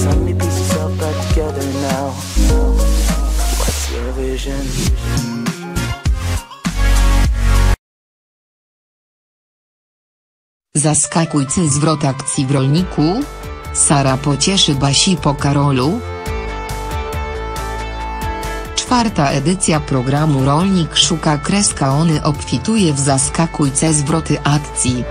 Yourself back together now. What's your vision? Zaskakujący zwrot akcji w rolniku? Sara pocieszy Basi po Karolu? Czwarta edycja programu Rolnik szuka kreska Ony obfituje w zaskakujące zwroty akcji.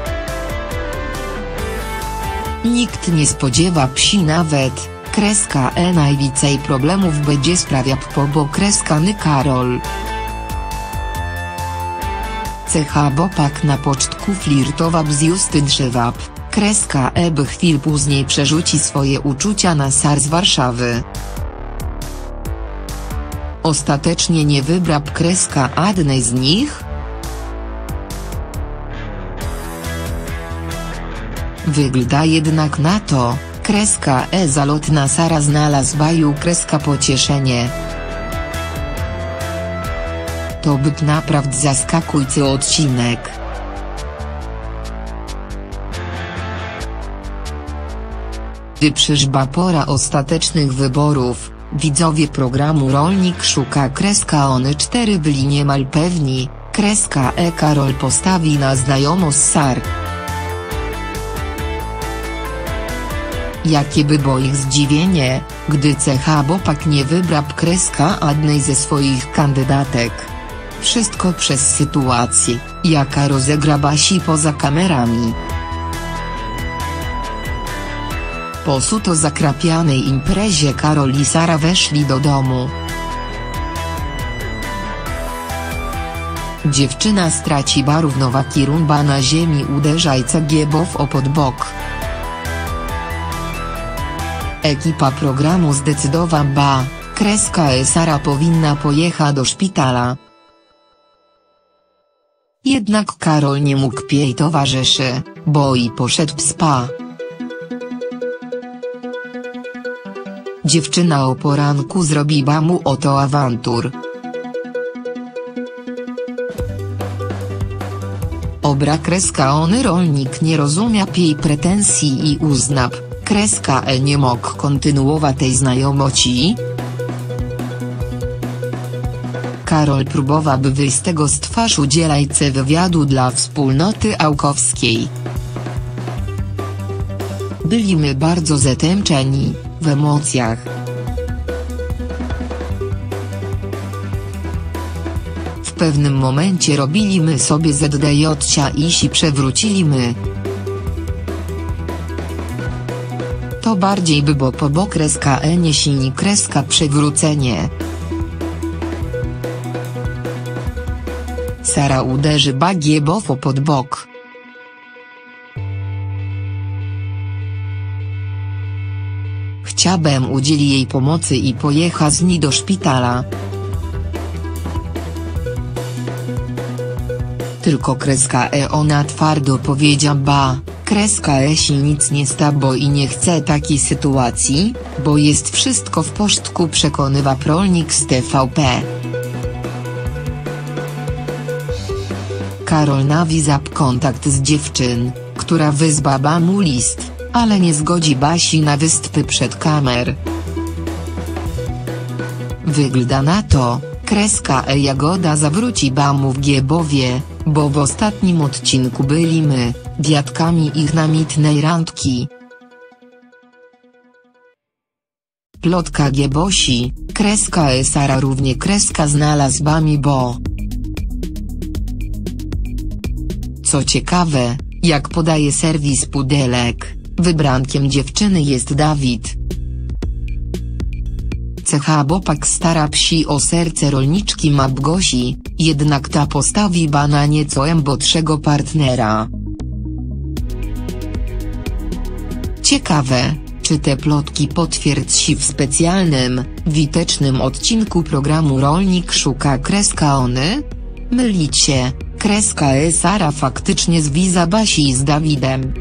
Nikt nie spodziewa psi nawet, kreska E najwięcej problemów będzie sprawia po bo kreska ny Karol. CH Bopak na pocztku flirtowa z Justyn Szywab, kreska E by chwil później przerzuci swoje uczucia na Sar z Warszawy. Ostatecznie nie wybrał kreska adnej z nich? Wygląda jednak na to, kreska E zalotna Sara znalazł baju kreska pocieszenie. To byt naprawdę zaskakujący odcinek. Gdy przyszła pora ostatecznych wyborów, widzowie programu Rolnik szuka kreska Ony 4 byli niemal pewni, kreska E Karol postawi na znajomość Sar. Jakie by było ich zdziwienie, gdy CH Bopak nie wybrał kreska adnej ze swoich kandydatek. Wszystko przez sytuację, jaka rozegra Basi poza kamerami. Po suto zakrapianej imprezie Karol i Sara weszli do domu. Dziewczyna straci barównowaki rumba na ziemi uderza i cegiebow o pod bok. Ekipa programu zdecydowała kreska Sara powinna pojechać do szpitala. Jednak Karol nie mógł jej towarzyszy, bo i poszedł w spa. Dziewczyna o poranku zrobiła mu oto awantur. Obra kreska ony rolnik nie rozumia jej pretensji i uznał, kreska E nie mógł kontynuować tej znajomości. Karol próbował by wyjść z tego z twarz udzielajce wywiadu dla wspólnoty aukowskiej. Byliśmy bardzo zatęczeni, w emocjach. W pewnym momencie robiliśmy sobie ZDJ-cia i si przewróciliśmy. To bardziej by bo po bo kreska E nie silni kreska przewrócenie. Sara uderzy bagiebofo pod bok. Chciałbym udzielić jej pomocy i pojechać z niej do szpitala. Tylko kreska E ona twardo powiedziała ba, kreska E si nic nie sta bo i nie chce takiej sytuacji, bo jest wszystko w porządku przekonywa prolnik z TVP. Karol nawizał kontakt z dziewczyn, która wyzbaba mu list, ale nie zgodzi Basi na wyspy przed kamer. Wygląda na to, kreska E Jagoda zawróci Bamu w Giebowie, bo w ostatnim odcinku byli my, dziadkami ich namitnej randki. Plotka Giebosi, kreska E Sara równie kreska znalazł Bami bo. Co ciekawe, jak podaje serwis Pudelek, wybrankiem dziewczyny jest Dawid. CH Bopak stara psi o serce rolniczki Mabgosi, jednak ta postawi na nieco embotszego partnera. Ciekawe, czy te plotki potwierdzi w specjalnym, witecznym odcinku programu Rolnik szuka kreska Ony? Mylicie, kreska Sara faktycznie zwiza Basi z Dawidem.